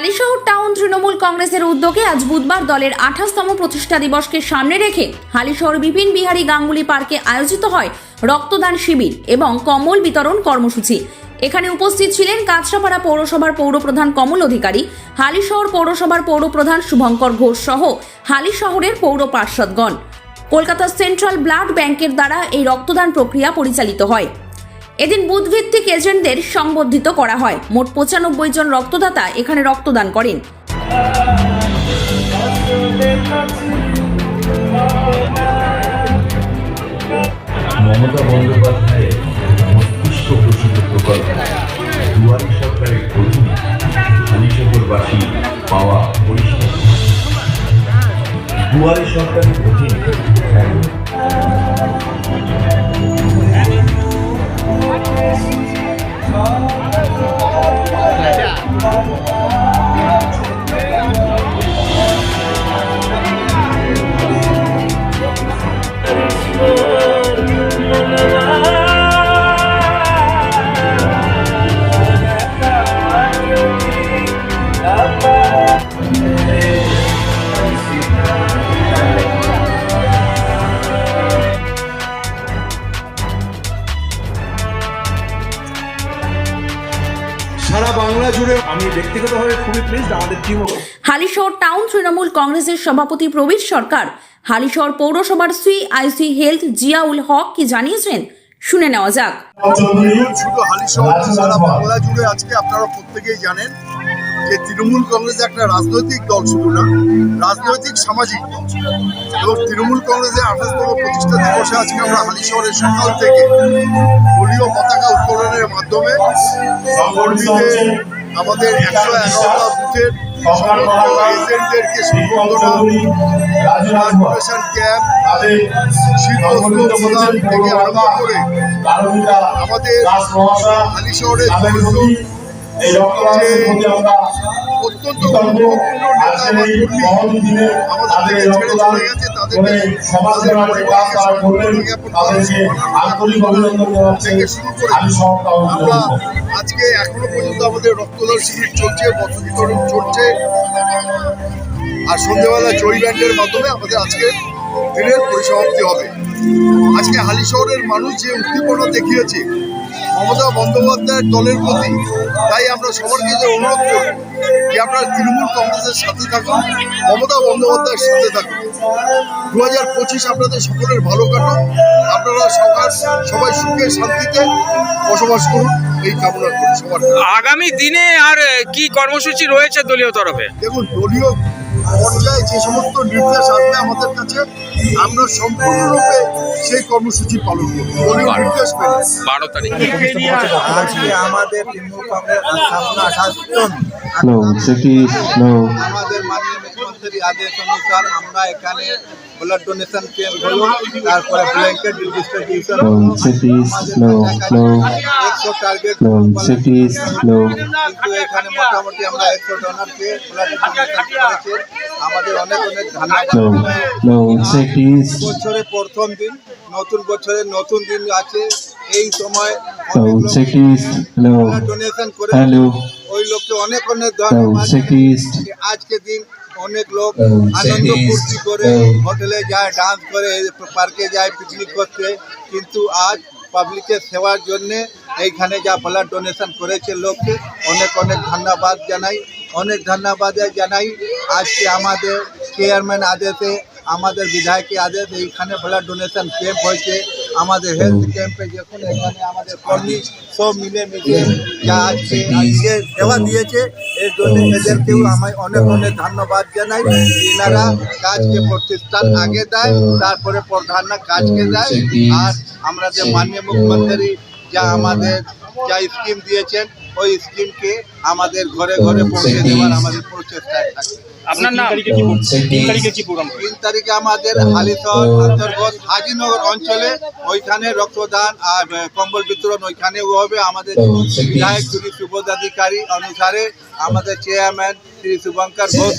Halisahar town Trinamool কংগ্রেসের উদ্যোগে আজ বুধবার দলের আঠাশতম প্রতিষ্ঠা দিবসকে সামনে রেখে হালিশহর বিপিন বিহারী গাঙ্গুলি পার্কে আয়োজিত হয় রক্তদান শিবির এবং কম্বল বিতরণ কর্মসূচি। এখানে উপস্থিত ছিলেন কাঁচরাপাড়া পৌরসভার পৌরপ্রধান কমল অধিকারী, হালিশহর পৌরসভার পৌরপ্রধান শুভঙ্কর ঘোষ সহ হালি শহরের পৌর পার্ষদগণ। কলকাতা সেন্ট্রাল ব্লাড ব্যাংকের দ্বারা এই রক্তদান প্রক্রিয়া পরিচালিত হয়। এদিন বুথভিত্তিক এজেন্টদের সংবর্ধিত করা হয়। মোট পঁচানব্বই জন রক্তদাতা এখানে রক্তদান করেন। মমতা বন্দ্যোপাধ্যায়ের অধীনে সারা বাংলা জুড়ে আমি ব্যক্তিগতভাবে খুবই প্লিজড আমাদের টিমও হালিশহর টাউন তৃণমূল কংগ্রেসের সভাপতি প্রবীর সরকার। হালিশহর পৌরসভার সিআইসি হেলথ জিয়াউল হক কি জানিয়েছেন? শুনে নেওয়া যাক। শুধু হালিশহর সারা বাংলা জুড়ে আজকে আপনারা প্রত্যেকেই জানেন যে তৃণমূল কংগ্রেস একটা রাজনৈতিক দল শুধু না রাজনৈতিক সামাজিক দল। এবং তৃণমূল কংগ্রেসের আঠাশতম প্রতিষ্ঠা দিবসে আজকে আমরা হালিশহরের সকাল থেকে দলীয় পতাকা উত্তোলনের মাধ্যমে কর্মীদের আমাদের একশো এগারোটা বুথের সমস্ত এজেন্টদেরকে ক্যাম্প শীতবস্ত্র প্রদান থেকে আরম্ভ করে আমাদের হালি শহরের গেছে তাদেরকে তাদের আমরা আজকে এখনও পর্যন্ত আমাদের রক্তদান শিবির চলছে পথ বিতরণ চলছে। আর সন্ধ্যেবেলা জয় ব্যান্ডের মাধ্যমে আমাদের আজকে দিনের পরিসমাপ্তি হবে। আজকে হালি শহরের মানুষ যে উদ্দীপনা দেখিয়েছে মমতা বন্দ্যোপাধ্যায়ের দলের প্রতি তাই আমরা সবার কাছে অনুরোধ করব যে আপনারা তৃণমূল কংগ্রেসের সাথে থাকুন মমতা বন্দ্যোপাধ্যায়ের সাথে থাকুন। দু হাজার পঁচিশ আপনাদের সকলের ভালো কাটুক। আপনারা সবার সবাই সুখে শান্তিতে বসবাস করুন। এই কামনা করি সবার। আগামী দিনে আর কি কর্মসূচি রয়েছে দলীয় তরফে? দেখুন দলীয় পর্যায়ে যে সমস্ত নির্দেশ আসবে আমাদের কাছে আমরা সম্পূর্ণরূপে সেই কর্মসূচি পালন করব। নির্দেশ পেলে বারো তারিখ। আমাদের Trinamool Congress No, cities, no. আমাদের মাননীয় মুখ্যমন্ত্রীর আদেশ অনুসার আমরা এখানে ব্লাড ডোনেশন ক্যাম্প হলো তারপরে ব্ল্যাঙ্কেট ডিস্ট্রিবিউশন. একশো টার্গেট কিন্তু এখানে মোটামুটি আমরা একশো ডোনারকে ব্লাড ডোনেশন করেছে। আমাদের অনেক অনেক ধন্যবাদ। বছরের প্রথম দিন নতুন বছরের নতুন দিন আছে। এই সময়. ডোনেশন করে ওই লোককে অনেক অনেক ধন্যবাদ। আজকে দিন অনেক লোক আনন্দ ফুর্তি করে. হোটেলে যায় ডান্স করে পার্কে যায় পিকনিক করতে কিন্তু আজ পাবলিকের সেবার জন্য এইখানে যা ব্লাড ডোনেশন করেছে লোককে অনেক অনেক ধন্যবাদ জানাই। অনেক ধন্যবাদ জানাই। আজকে আমাদের চেয়ারম্যান আদেশে, আমাদের বিধায়কের আদেশ এইখানে ব্লাড ডোনেশন ক্যাম্প হয়েছে। আমাদের হেলথ ক্যাম্পে যখন এখানে আমাদের কর্মী সব মিলে মিশে যা আজকে আজকে সেবা দিয়েছে। এর জন্য এদেরকেও আমি অনেক অনেক ধন্যবাদ জানাই। এনারা কাজকে প্রতিষ্ঠান আগে দেয়, তারপরে প্রধানরা কাজকে দেয়। আর আমরা যে মাননীয় মুখ্যমন্ত্রী যা আমাদের যা স্কিম দিয়েছেন ওই স্কিমকে আমাদের ঘরে ঘরে পৌঁছে দেওয়ার আমাদের প্রচেষ্টায় থাকে। আপনার নাম? তিন তারিখে আমাদের হালিশহর অন্তর্গত হাজিনগর অঞ্চলে ওইখানে রক্তদান আর কম্বল বিতরণ ওইখানে হবে। আমাদের বিধায়ক শ্রী সুবোধাধিকারী অনুসারে আমাদের চেয়ারম্যান শ্রী শুভঙ্কর ঘোষ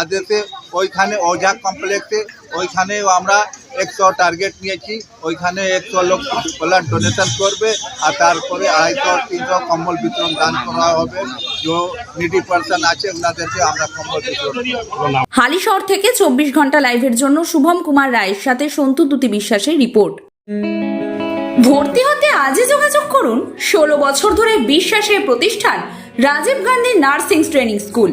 আদেশে ওইখানে ওঝা কমপ্লেক্সে ওইখানেও আমরা একশো টার্গেট নিয়েছি, ওইখানে একশো লোক ব্লাড ডোনেশন করবে, আর তারপরে আড়াইশো, তিনশো কম্বল বিতরণ দান করা হবে। পার্সন আছে, ওনাদেরকে আমরা কম্বল বিতরণ। হালিশহর থেকে চব্বিশ ঘণ্টা লাইভের জন্য শুভম কুমার রায়ের সাথে সন্তু দুতি বিশ্বাসের রিপোর্ট। ভর্তি হতে আজই যোগাযোগ করুন, ষোলো বছর ধরে বিশ্বাসের প্রতিষ্ঠান Rajiv Gandhi nursing training school.